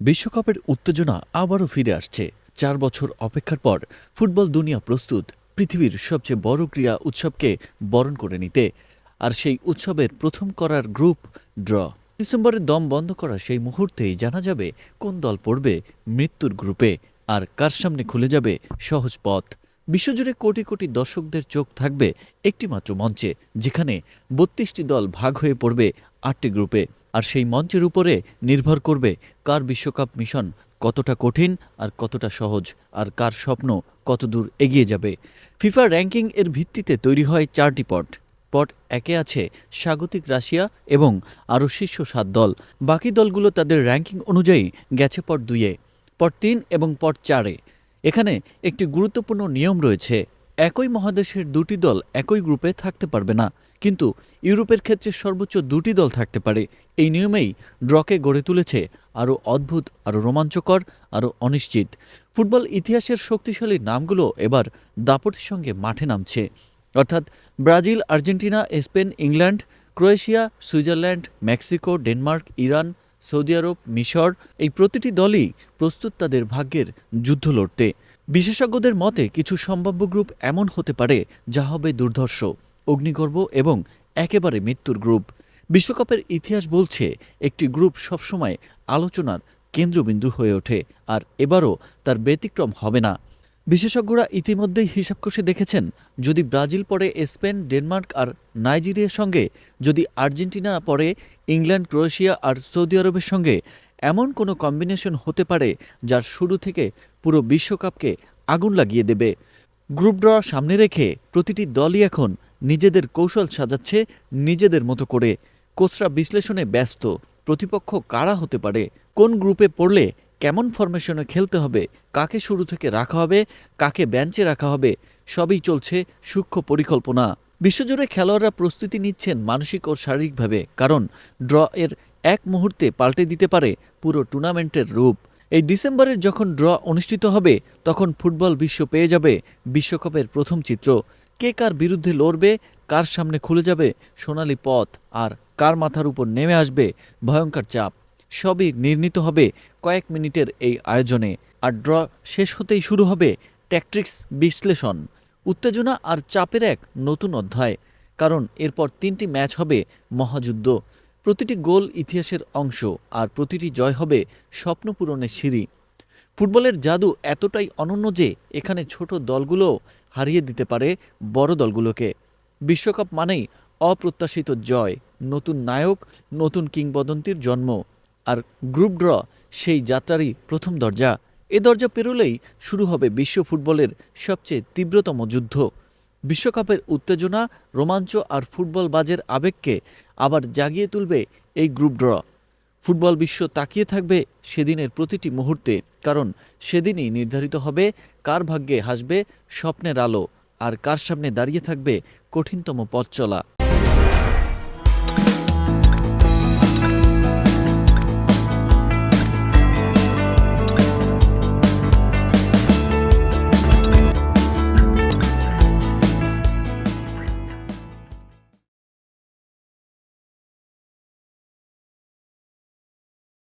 বিশ্বকাপের উত্তেজনা আবারও ফিরে আসছে। চার বছর অপেক্ষার পর ফুটবল দুনিয়া প্রস্তুত, পৃথিবীর সবচেয়ে বড় ক্রীড়া উৎসবকে বরণ করে নিতে। আর সেই উৎসবের প্রথম করার গ্রুপ ড্র। ডিসেম্বরে দম বন্ধ করা সেই মুহূর্তেই জানা যাবে কোন দল পড়বে মৃত্যুর গ্রুপে আর কার সামনে খুলে যাবে সহজ পথ। বিশ্বজুড়ে কোটি কোটি দর্শকদের চোখ থাকবে একটিমাত্র মঞ্চে, যেখানে বত্রিশটি দল ভাগ হয়ে পড়বে আটটি গ্রুপে। আর সেই মঞ্চের উপরে নির্ভর করবে কার বিশ্বকাপ মিশন কতটা কঠিন আর কতটা সহজ, আর কার স্বপ্ন কতদূর এগিয়ে যাবে। ফিফা র্যাঙ্কিং এর ভিত্তিতে তৈরি হয় চারটি পট। পট একে আছে স্বাগতিক রাশিয়া এবং আরও শীর্ষ সাত দল। বাকি দলগুলো তাদের র্যাঙ্কিং অনুযায়ী গেছে পট দুইয়ে, পট তিন এবং পট চারে। এখানে একটি গুরুত্বপূর্ণ নিয়ম রয়েছে, একই মহাদেশের দুটি দল একই গ্রুপে থাকতে পারবে না, কিন্তু ইউরোপের ক্ষেত্রে সর্বোচ্চ দুটি দল থাকতে পারে। এই নিয়মেই ড্রকে গড়ে তুলেছে আরও অদ্ভুত, আরও রোমাঞ্চকর, আরও অনিশ্চিত। ফুটবল ইতিহাসের শক্তিশালী নামগুলো এবার দাপটের সঙ্গে মাঠে নামছে। অর্থাৎ Brazil, Argentina, Spain, England, Croatia, Switzerland, Mexico, Denmark, Iran Saudi Arabia, মিশর, এই প্রতিটি দলই প্রস্তুত তাদের ভাগ্যের যুদ্ধ লড়তে। বিশেষজ্ঞদের মতে, কিছু সম্ভাব্য গ্রুপ এমন হতে পারে, যা হবে দুর্ধর্ষ, অগ্নিগর্ভ এবং একেবারে মৃত্যুর গ্রুপ। বিশ্বকাপের ইতিহাস বলছে, একটি গ্রুপ সবসময় আলোচনার কেন্দ্রবিন্দু হয়ে ওঠে, আর এবারও তার ব্যতিক্রম হবে না। বিশেষজ্ঞরা ইতিমধ্যেই হিসাব কষে দেখেছেন, যদি ব্রাজিল পরে স্পেন, ডেনমার্ক আর নাইজেরিয়ার সঙ্গে, যদি আর্জেন্টিনা পরে ইংল্যান্ড, ক্রোয়েশিয়া আর সৌদি আরবের সঙ্গে এমন কোনো কম্বিনেশন হতে পারে, যার শুরু থেকে পুরো বিশ্বকাপকে আগুন লাগিয়ে দেবে। গ্রুপ ড্র সামনে রেখে প্রতিটি দলই এখন নিজেদের কৌশল সাজাচ্ছে নিজেদের মতো করে। কোচরা বিশ্লেষণে ব্যস্ত, প্রতিপক্ষ কারা হতে পারে, কোন গ্রুপে পড়লে কেমন ফরমেশনে খেলতে হবে, কাকে শুরু থেকে রাখা হবে, কাকে বেঞ্চে রাখা হবে, সবই চলছে সূক্ষ্ম পরিকল্পনা। বিশ্বজুড়ে খেলোয়াড়রা প্রস্তুতি নিচ্ছেন মানসিক ও শারীরিকভাবে, কারণ ড্র এর এক মুহূর্তে পাল্টে দিতে পারে পুরো টুর্নামেন্টের রূপ। এই ডিসেম্বরের যখন ড্র অনুষ্ঠিত হবে, তখন ফুটবল বিশ্ব পেয়ে যাবে বিশ্বকাপের প্রথম চিত্র। কে কার বিরুদ্ধে লড়বে, কার সামনে খুলে যাবে, সোনালি পথ, আর কার মাথার উপর নেমে আসবে ভয়ঙ্কর চাপ। সবই নির্ণীত হবে কয়েক মিনিটের এই আয়োজনে। আর ড্র শেষ হতেই শুরু হবে ট্যাকট্রিক্স বিশ্লেষণ। উত্তেজনা আর চাপের এক নতুন অধ্যায়। কারণ এরপর তিনটি ম্যাচ হবে মহাযুদ্ধ। প্রতিটি গোল ইতিহাসের অংশ আর প্রতিটি জয় হবে স্বপ্ন পূরণের সিঁড়ি। ফুটবলের জাদু এতটাই অনন্য যে এখানে ছোট দলগুলো হারিয়ে দিতে পারে বড় দলগুলোকে। বিশ্বকাপ মানেই অপ্রত্যাশিত জয়, নতুন নায়ক, নতুন কিংবদন্তির জন্ম। আর গ্রুপ ড্র সেই যাত্রারই প্রথম দরজা। এ দরজা পেরোলেই শুরু হবে বিশ্ব ফুটবলের সবচেয়ে তীব্রতম যুদ্ধ। বিশ্বকাপের উত্তেজনা, রোমাঞ্চ আর ফুটবল বাজের আবেগকে আবার জাগিয়ে তুলবে এই গ্রুপ ড্র। ফুটবল বিশ্ব তাকিয়ে থাকবে সেদিনের প্রতিটি মুহূর্তে, কারণ সেদিনই নির্ধারিত হবে কার ভাগ্যে হাসবে স্বপ্নের আলো আর কার সামনে দাঁড়িয়ে থাকবে কঠিনতম পথ চলা।